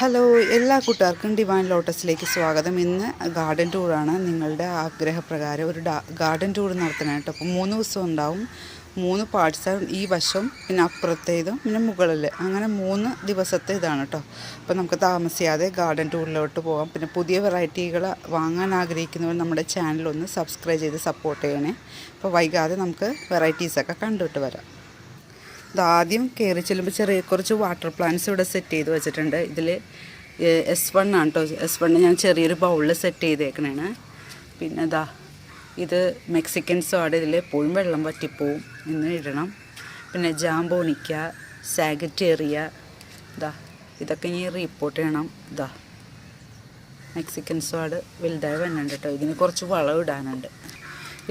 Hello എല്ലാ കൂട്ടുകാർക്കും divine ലോട്ടസിലേക്ക് സ്വാഗതം. ഇന്ന് ഗാർഡൻ ടൂറാണ് നിങ്ങളുടെ ആഗ്രഹപ്രകാരം ഒരു ഗാർഡൻ ടൂർ നടത്തണമായിട്ട് അപ്പോൾ മൂന്ന് ദിവസം ഉണ്ടാവും. മൂന്ന് പാർട്സ് ആണ്. ഈ വശം പിന്നെ അപ്പുറത്തേതും പിന്നെ മുകളിൽ അങ്ങനെ മൂന്ന് ദിവസത്തെ ഇതാണ് കേട്ടോ അപ്പോൾ നമുക്ക് താമസിയാതെ ഗാർഡൻ ടൂറിലോട്ട് പോകാം പിന്നെ പുതിയ വെറൈറ്റികൾ വാങ്ങാൻ ആഗ്രഹിക്കുന്നവർ നമ്മുടെ ചാനലൊന്ന് സബ്സ്ക്രൈബ് ചെയ്ത് സപ്പോർട്ട് ചെയ്യണേ. അപ്പോൾ വൈകാതെ നമുക്ക് വെറൈറ്റീസൊക്കെ കണ്ടിട്ട് വരാം. ഇത് ആദ്യം കയറി ചെല്ലുമ്പോൾ ചെറിയ കുറച്ച് വാട്ടർ പ്ലാന്റ്സ് ഇവിടെ സെറ്റ് ചെയ്ത് വെച്ചിട്ടുണ്ട്. ഇതിൽ എസ് വൺ ആണ് കേട്ടോ എസ് വൺ ഞാൻ ചെറിയൊരു ബൗളിൽ സെറ്റ് ചെയ്തേക്കണേണ്. പിന്നെ ഇതാ ഇത് മെക്സിക്കൻ സോഡ ഇതിൽ എപ്പോഴും വെള്ളം വറ്റിപ്പോവും. എന്ന് ഇടണം. പിന്നെ ജാമ്പോണിക്ക സാഗറ്റേറിയ ഇതാ ഇതൊക്കെ ഇനി റിപ്പോർട്ട് ചെയ്യണം. ഇതാ മെക്സിക്കൻ സോഡ് വലുതായി വന്നുണ്ട് കേട്ടോ ഇതിന് കുറച്ച് വളം ഇടാനുണ്ട്.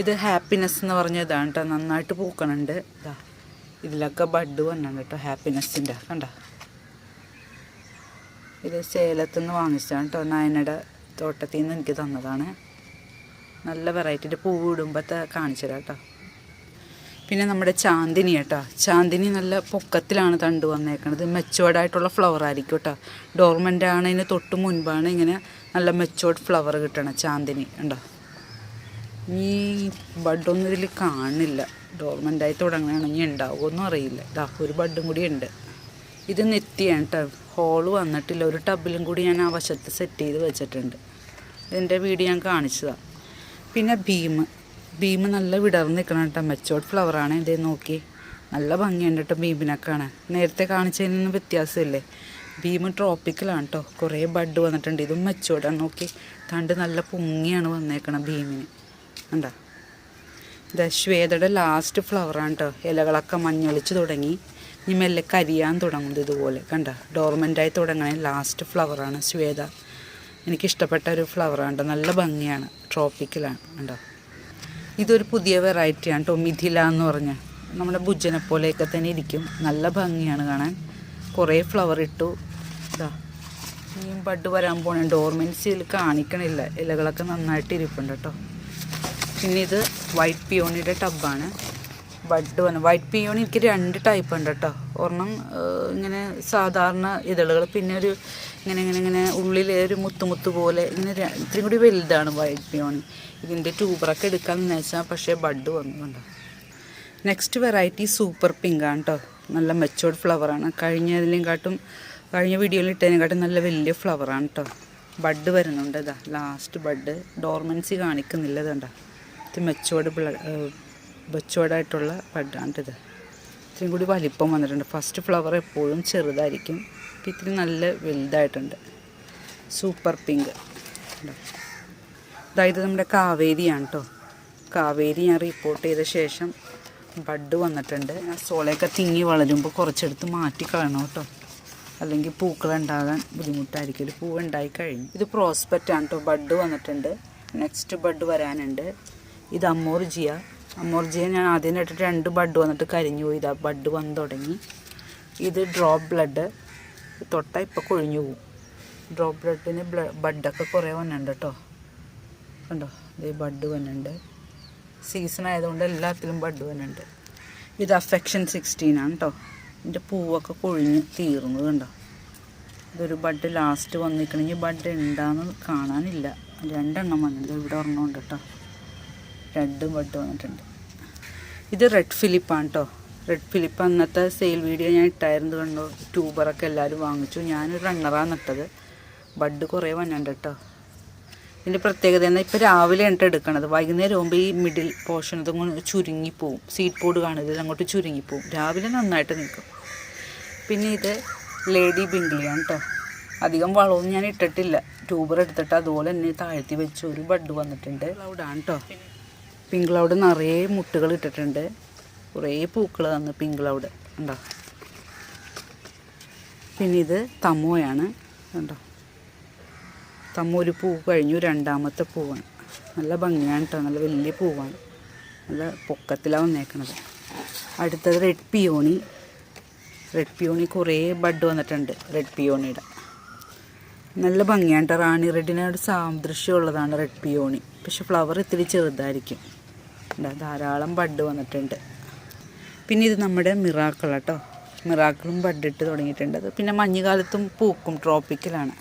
ഇത് ഹാപ്പിനെസ് എന്ന് പറഞ്ഞ ഇതാണ് കേട്ടോ നന്നായിട്ട് പൂക്കണുണ്ട്. ഇതാ ഇതിലൊക്കെ ബഡ് വന്നുണ്ട് കേട്ടോ ഹാപ്പിനെസ്സിന്റെ. കണ്ട? ഇത് സേലത്തു നിന്ന് വാങ്ങിച്ചതാണ് കേട്ടോ നയനയുടെ തോട്ടത്തിൽ നിന്ന് എനിക്ക് തന്നതാണ്. നല്ല വെറൈറ്റിന്റെ പൂവ് ഇടുമ്പോഴത്തെ കാണിച്ചു കേട്ടോ. പിന്നെ നമ്മുടെ ചാന്ദിനി കേട്ടോ ചാന്ദിനി നല്ല പൊക്കത്തിലാണ് തണ്ട് വന്നേക്കണത്. മെച്ചോർഡായിട്ടുള്ള ഫ്ലവർ ആയിരിക്കും കേട്ടോ. ഡോർമെന്റ് ആണതിന് തൊട്ട് മുൻപാണ് ഇങ്ങനെ നല്ല മെച്ചോർഡ് ഫ്ലവർ കിട്ടണം ചാന്ദിനി ഉണ്ടോ ഈ ബഡൊന്നും ഇതിൽ കാണില്ല. ഡോർമെന്റായി തുടങ്ങണമെങ്കിൽ ഉണ്ടാവുമെന്നും അറിയില്ല. ഇതാ ഒരു ബഡും കൂടി ഉണ്ട്. ഇത് നിത്യാണ് കേട്ടോ ഹോൾ വന്നിട്ടില്ല. ഒരു ടബിലും കൂടി ഞാൻ ആ വശത്ത് സെറ്റ് ചെയ്ത് വെച്ചിട്ടുണ്ട്. ഇതിന്റെ വീഡിയോ ഞാൻ കാണിച്ചതാണ് പിന്നെ ഭീം. ഭീം നല്ല വിടർന്ന് നിൽക്കണം കേട്ടോ മെച്ചോർഡ് ഫ്ലവറാണ് ഇത് നോക്കി. നല്ല ഭംഗിയുണ്ട് കേട്ടോ ഭീമിനെ കാണാൻ. നേരത്തെ കാണിച്ചതിൽ നിന്ന് വ്യത്യാസമില്ലേ? ഭീം ട്രോപ്പിക്കലാണ് കേട്ടോ കുറേ ബഡ് വന്നിട്ടുണ്ട്. ഇതും മെച്ചോർഡാണ് നോക്കി. തണ്ട് നല്ല പൊങ്ങിയാണ് വന്നേക്കണം ഭീമിന്. കണ്ടോ? ഇത് ശ്വേതയുടെ ലാസ്റ്റ് ഫ്ലവറാണ് കേട്ടോ ഇലകളൊക്കെ മഞ്ഞളിച്ച് തുടങ്ങി. ഇനി മെല്ലെ കരിയാൻ തുടങ്ങുന്നത് ഇതുപോലെ. കണ്ട? ഡോർമെന്റായി തുടങ്ങണ ലാസ്റ്റ് ഫ്ലവറാണ് ശ്വേത. എനിക്കിഷ്ടപ്പെട്ട ഒരു ഫ്ലവറാണ് കേട്ടോ നല്ല ഭംഗിയാണ്. ട്രോപ്പിക്കലാണ് കണ്ടോ? ഇതൊരു പുതിയ വെറൈറ്റിയാണ് കേട്ടോ മിഥില എന്ന് പറഞ്ഞ. നമ്മുടെ ഭുജനെ പോലെയൊക്കെ തന്നെ ഇരിക്കും. നല്ല ഭംഗിയാണ് കാണാൻ. കുറേ ഫ്ലവർ ഇട്ടു. ഇതാ ഇനിയും ബഡ് വരാൻ പോണേ. ഡോർമെൻസിൽ കാണിക്കണില്ല. ഇലകളൊക്കെ നന്നായിട്ട് ഇരിപ്പുണ്ട് കേട്ടോ പിന്നെ ഇത് വൈറ്റ് പിയോണിയുടെ ടബാണ് ബഡ് വന്ന് വൈറ്റ് പിയോണി എനിക്ക് രണ്ട് ടൈപ്പ് ഉണ്ട് കേട്ടോ ഒരെണ്ണം ഇങ്ങനെ സാധാരണ ഇതളുകൾ പിന്നെ ഒരു ഇങ്ങനെ ഇങ്ങനെ ഇങ്ങനെ ഉള്ളിൽ ഒരു മുത്ത് മുത്ത് പോലെ ഇങ്ങനെ ഇത്രയും കൂടി വലുതാണ് വൈറ്റ് പിയോണി ഇതിന്റെ ട്യൂബറൊക്കെ എടുക്കാമെന്ന് വെച്ചാൽ പക്ഷേ ബഡ് വന്നു കണ്ടോ നെക്സ്റ്റ് വെറൈറ്റി സൂപ്പർ പിങ്ക് ആണ് കേട്ടോ നല്ല മെച്ചോർഡ് ഫ്ലവറാണ് കഴിഞ്ഞതിലും കാട്ടും കഴിഞ്ഞ വീഡിയോയിൽ ഇട്ടതിനെക്കാട്ടും നല്ല വലിയ ഫ്ലവറാണ് കേട്ടോ ബഡ് വരുന്നുണ്ട് ഇതാ. ലാസ്റ്റ് ബഡ് ഡോർമൻസി കാണിക്കുന്നില്ല ഇതുണ്ടോ ഇത് മെച്ചോർഡ് മെച്ചോടായിട്ടുള്ള ബഡാണ് ഇത് ഇത്രയും കൂടി വലിപ്പം വന്നിട്ടുണ്ട്. ഫസ്റ്റ് ഫ്ലവർ എപ്പോഴും ചെറുതായിരിക്കും. ഇപ്പം ഇത്തിരി നല്ല വലുതായിട്ടുണ്ട്. സൂപ്പർ പിങ്ക് അതായത് നമ്മുടെ കാവേരിയാണ് കേട്ടോ കാവേരി ഞാൻ റിപ്പോർട്ട് ചെയ്ത ശേഷം ബഡ് വന്നിട്ടുണ്ട്. സോളയൊക്കെ തിങ്ങി വളരുമ്പോൾ കുറച്ചെടുത്ത് മാറ്റി കളയണം കേട്ടോ അല്ലെങ്കിൽ പൂക്കൾ ഉണ്ടാകാൻ ബുദ്ധിമുട്ടായിരിക്കും. ഒരു പൂവ് ഉണ്ടായി കഴിഞ്ഞു. ഇത് പ്രോസ്പെക്റ്റ് ആണ് കേട്ടോ ബഡ് വന്നിട്ടുണ്ട്. നെക്സ്റ്റ് ബഡ് വരാനുണ്ട്. ഇത് അമ്മോർജിയ അമ്മോർജിയ ഞാൻ ആദ്യം ഇട്ടിട്ട് രണ്ട് ബഡ് വന്നിട്ട് കരിഞ്ഞു പോയി. ഇതാ ബഡ് വന്ന് തുടങ്ങി. ഇത് ഡ്രോപ്പ് ബ്ലഡ് തൊട്ടാൽ ഇപ്പോൾ കൊഴിഞ്ഞു പോകും ഡ്രോപ്പ് ബ്ലഡിന് ബ്ല ബഡൊക്കെ കുറേ വന്നിട്ടുണ്ട് കേട്ടോ കണ്ടോ? ഇത് ബഡ് വന്നിട്ടുണ്ട് സീസൺ ആയതുകൊണ്ട് എല്ലാത്തിലും ബഡ് വന്നിട്ടുണ്ട് ഇത് അഫെക്ഷൻ സിക്സ്റ്റീൻ ആണ് കേട്ടോ ഇതിന്റെ പൂവൊക്കെ കൊഴിഞ്ഞ് തീർന്നു കണ്ടോ? ഇതൊരു ബഡ് ലാസ്റ്റ് വന്നിരിക്കണമെങ്കിൽ ബഡ് ഉണ്ടാന്ന് കാണാനില്ല. രണ്ടെണ്ണം വന്നിട്ടുണ്ട് ഇവിടെ ഒരെണ്ണം ഉണ്ട് കേട്ടോ രണ്ട് ബഡ് വന്നിട്ടുണ്ട്. ഇത് റെഡ് ഫിലിപ്പാണ് കേട്ടോ റെഡ് ഫിലിപ്പ് അന്നത്തെ സെയിൽ വീഡിയോ ഞാൻ ഇട്ടായിരുന്നു കണ്ടു. ട്യൂബറൊക്കെ എല്ലാവരും വാങ്ങിച്ചു. ഞാനൊരു റണ്ണറാണ് നട്ടത് ബഡ് കുറേ വന്നിട്ടുണ്ട് കേട്ടോ ഇതിന്റെ പ്രത്യേകത എന്നാൽ ഇപ്പോൾ രാവിലെ ആണ് എടുക്കണത്. വൈകുന്നേരം ആകുമ്പോൾ ഈ മിഡിൽ പോർഷൻ ഇതങ്ങോട്ട് ചുരുങ്ങിപ്പോവും സീറ്റ് ബോർഡ് കാണുന്നത് അങ്ങോട്ട് ചുരുങ്ങിപ്പോവും രാവിലെ നന്നായിട്ട് നിൽക്കും. പിന്നെ ഇത് ലേഡി ബിംഗ്ലിയാണ് കേട്ടോ അധികം വളവും ഞാൻ ഇട്ടിട്ടില്ല. ട്യൂബർ എടുത്തിട്ട് അതുപോലെ തന്നെ താഴ്ത്തി വെച്ച് ഒരു ബഡ് വന്നിട്ടുണ്ട്. ക്ലൗഡാണ് കേട്ടോ പിങ്ക് ക്ലൗഡ് നിറയെ മുട്ടുകൾ ഇട്ടിട്ടുണ്ട്. കുറേ പൂക്കൾ തന്നു പിങ്ക് ക്ലൗഡ് ഉണ്ടോ പിന്നെ ഇത് തമ്മോയാണ് ഉണ്ടോ തമ്മ ഒരു പൂ കഴിഞ്ഞു. രണ്ടാമത്തെ പൂവാണ്. നല്ല ഭംഗിയാണ് കേട്ടോ നല്ല വലിയ പൂവാണ്. നല്ല പൊക്കത്തിലാണ് വന്നേക്കണത്. അടുത്തത് റെഡ് പിയോണി റെഡ് പിയോണി കുറേ ബഡ് വന്നിട്ടുണ്ട് റെഡ് പിയോണിയുടെ നല്ല ഭംഗിയാണ് കേട്ടോ റാണി റെഡിനോട് സാദൃശ്യമുള്ളതാണ് റെഡ് പിയോണി പക്ഷെ ഫ്ലവർ ഇത്തിരി ചെറുതായിരിക്കും. ധാരാളം ബഡ് വന്നിട്ടുണ്ട്. പിന്നെ ഇത് നമ്മുടെ മിറാക്കൾ കേട്ടോ മിറാക്കിളും ബഡ് ഇട്ട് തുടങ്ങിയിട്ടുണ്ട്. അത് പിന്നെ മഞ്ഞുകാലത്തും പൂക്കും ട്രോപ്പിക്കലാണ്.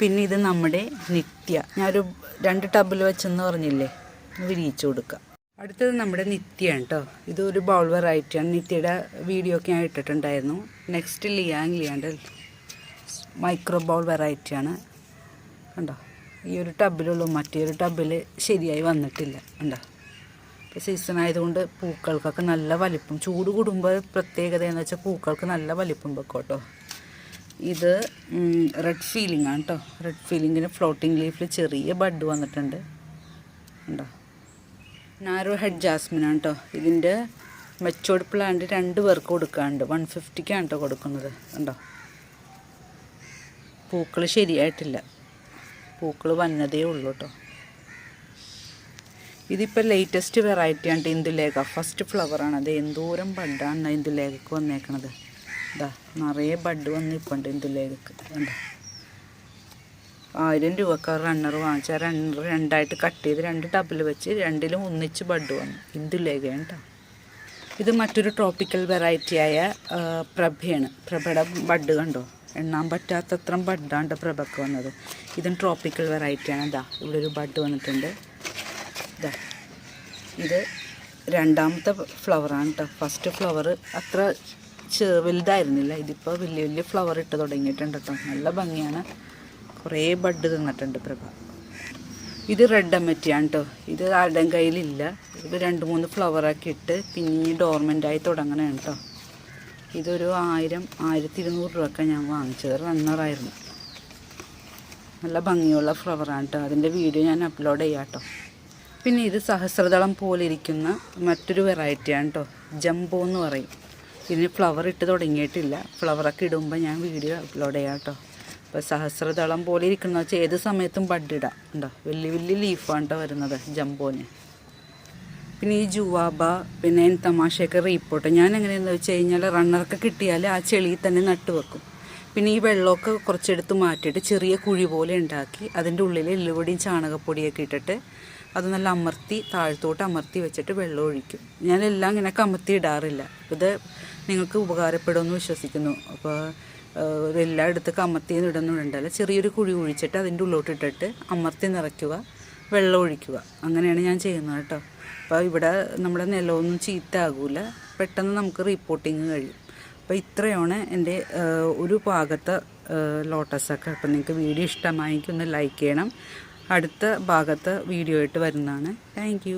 പിന്നെ ഇത് നമ്മുടെ നിത്യ. ഞാനൊരു രണ്ട് ടബിൽ വെച്ചെന്ന് പറഞ്ഞില്ലേ? ഇത് വിരിയിച്ചു കൊടുക്കുക അടുത്തത് നമ്മുടെ നിത്യയാണ് കേട്ടോ ഒരു ബൗൾ വെറൈറ്റിയാണ് നിത്യയുടെ വീഡിയോ ഒക്കെ ഞാൻ ഇട്ടിട്ടുണ്ടായിരുന്നു. നെക്സ്റ്റ് ലിയാങ് ലിയാണ്ട് മൈക്രോ ബൗൾ വെറൈറ്റിയാണ് കണ്ടോ? ഈ ഒരു ടബിലുള്ളൂ മറ്റേ ഒരു ടബിൽ ശരിയായി വന്നിട്ടില്ല. കണ്ടോ? ഇപ്പോൾ സീസൺ ആയതുകൊണ്ട് പൂക്കൾക്കൊക്കെ നല്ല വലിപ്പം. ചൂട് കൂടുമ്പോൾ പ്രത്യേകത എന്ന് വെച്ചാൽ പൂക്കൾക്ക് നല്ല വലിപ്പം വെക്കും കേട്ടോ. ഇത് റെഡ് ഫീലിംഗ് ആണ് കേട്ടോ റെഡ് ഫീലിങ്ങിന് ഫ്ലോട്ടിംഗ് ലീഫിൽ ചെറിയ ബഡ് വന്നിട്ടുണ്ട്. ഉണ്ടോ നാരോ ഹെഡ് ജാസ്മിൻ ആണ് കേട്ടോ ഇതിന്റെ മെച്ചോർഡ് പ്ലാന്റ് രണ്ട് പേർക്ക് കൊടുക്കാണ്ട് വൺ ഫിഫ്റ്റിക്കാണ് കേട്ടോ കൊടുക്കുന്നത്. ഉണ്ടോ പൂക്കൾ ശരിയായിട്ടില്ല. പൂക്കൾ വന്നതേ ഉള്ളൂ കേട്ടോ ഇതിപ്പോൾ ലേറ്റസ്റ്റ് വെറൈറ്റിയാണ് ഇന്ദുലേഖ. ഫസ്റ്റ് ഫ്ലവറാണ് അത് എന്തോരം ബഡാണ് ഇന്ദുലേഖക്ക് വന്നേക്കണത്. ഇതാ നിറയെ ബഡ് വന്ന് ഇപ്പോൾ ഉണ്ട് ഇന്ദുലേഖക്ക് ആയിരം രൂപക്ക് റണ്ണർ വാങ്ങിച്ചാൽ റണ്ണർ രണ്ടായിട്ട് കട്ട് ചെയ്ത് രണ്ട് ടബിൽ വെച്ച് രണ്ടിലും ഒന്നിച്ച് ബഡ് വന്നു. ഇന്ദുലേഖയാണ് ഇത് മറ്റൊരു ട്രോപ്പിക്കൽ വെറൈറ്റിയായ പ്രഭയാണ്. പ്രഭയുടെ ബഡ് കണ്ടോ? എണ്ണാൻ പറ്റാത്തത്ര ബഡാണ്ട് പ്രഭക്ക് വന്നത്. ഇതും ട്രോപ്പിക്കൽ വെറൈറ്റിയാണ് ഇതാ ഇവിടെ ഒരു ബഡ് വന്നിട്ടുണ്ട്. ഇതാ ഇത് രണ്ടാമത്തെ ഫ്ലവറാണ് കേട്ടോ ഫസ്റ്റ് ഫ്ലവർ അത്ര വലുതായിരുന്നില്ല. ഇതിപ്പോൾ വലിയ വലിയ ഫ്ലവർ ഇട്ട് തുടങ്ങിയിട്ടുണ്ട് കേട്ടോ നല്ല ഭംഗിയാണ്. കുറേ ബഡ് തിന്നിട്ടുണ്ട് പ്രഭ. ഇത് റെഡ് അമ്മറ്റിയാണ് കേട്ടോ ഇത് ആടൻ കയ്യിലില്ല. ഇത് രണ്ട് മൂന്ന് ഫ്ലവറൊക്കെ ഇട്ട് പിന്നെ ഡോർമെന്റായി തുടങ്ങണതാണ് കേട്ടോ ഇതൊരു ആയിരം ആയിരത്തി ഇരുന്നൂറ് രൂപയൊക്കെ ഞാൻ വാങ്ങിച്ചത്. റണ്ണറായിരുന്നു നല്ല ഭംഗിയുള്ള ഫ്ലവറാണ് കേട്ടോ അതിന്റെ വീഡിയോ ഞാൻ അപ്ലോഡ് ചെയ്യാം കേട്ടോ പിന്നെ ഇത് സഹസ്രദളം പോലെ ഇരിക്കുന്ന മറ്റൊരു വെറൈറ്റിയാണ് കേട്ടോ ജംബോ എന്ന് പറയും. ഇതിന് ഫ്ലവർ ഇട്ട് തുടങ്ങിയിട്ടില്ല. ഫ്ലവറൊക്കെ ഇടുമ്പോൾ ഞാൻ വീഡിയോ അപ്ലോഡ് ചെയ്യാം കേട്ടോ അപ്പോൾ സഹസ്രദളം പോലെ ഇരിക്കുന്ന വെച്ചാൽ ഏത് സമയത്തും ബഡിടാം ഉണ്ടോ വലിയ വലിയ ലീഫാണ് കേട്ടോ വരുന്നത് ജംബോന്. പിന്നെ ഈ ജുവാബ പിന്നെ തമാശയൊക്കെ റീപ്പോട്ട് ഞാൻ എങ്ങനെയാണെന്ന് വെച്ച് കഴിഞ്ഞാൽ റണ്ണറൊക്കെ കിട്ടിയാൽ ആ ചെളിയിൽ തന്നെ നട്ട് വെക്കും. പിന്നെ ഈ വെള്ളമൊക്കെ കുറച്ചെടുത്ത് മാറ്റിയിട്ട് ചെറിയ കുഴി പോലെ ഉണ്ടാക്കി അതിന്റെ ഉള്ളിൽ എല്ലുപൊടിയും ചാണകപ്പൊടിയൊക്കെ ഇട്ടിട്ട് അത് നല്ല അമർത്തി താഴത്തോട്ട് അമർത്തി വെച്ചിട്ട് വെള്ളം ഒഴിക്കും. ഞാനെല്ലാം ഇങ്ങനെ കമത്തി ഇടാറില്ല. ഇത് നിങ്ങൾക്ക് ഉപകാരപ്പെടുമെന്ന് വിശ്വസിക്കുന്നു. അപ്പോൾ എല്ലായിടത്ത് കമത്തി ഇടുന്നുണ്ടല്ലോ ചെറിയൊരു കുഴി ഒഴിച്ചിട്ട് അതിന്റെ ഉള്ളോട്ടിട്ടിട്ട് അമർത്തി നിറയ്ക്കുക വെള്ളം ഒഴിക്കുക. അങ്ങനെയാണ് ഞാൻ ചെയ്യുന്നത് കേട്ടോ. അപ്പോൾ ഇവിടെ നമ്മുടെ നിലമൊന്നും ചീത്ത ആകില്ല പെട്ടെന്ന് നമുക്ക് റിപ്പോർട്ടിങ് കഴിയും. അപ്പോൾ ഇത്രയാണ് എന്റെ ഒരു ഭാഗത്തെ ലോട്ടസൊക്കെ അപ്പം നിങ്ങൾക്ക് വീഡിയോ ഇഷ്ടമായെങ്കിൽ ഒന്ന് ലൈക്ക് ചെയ്യണം. അടുത്ത ഭാഗത്ത് വീഡിയോ ആയിട്ട് വരുന്നതാണ്. താങ്ക്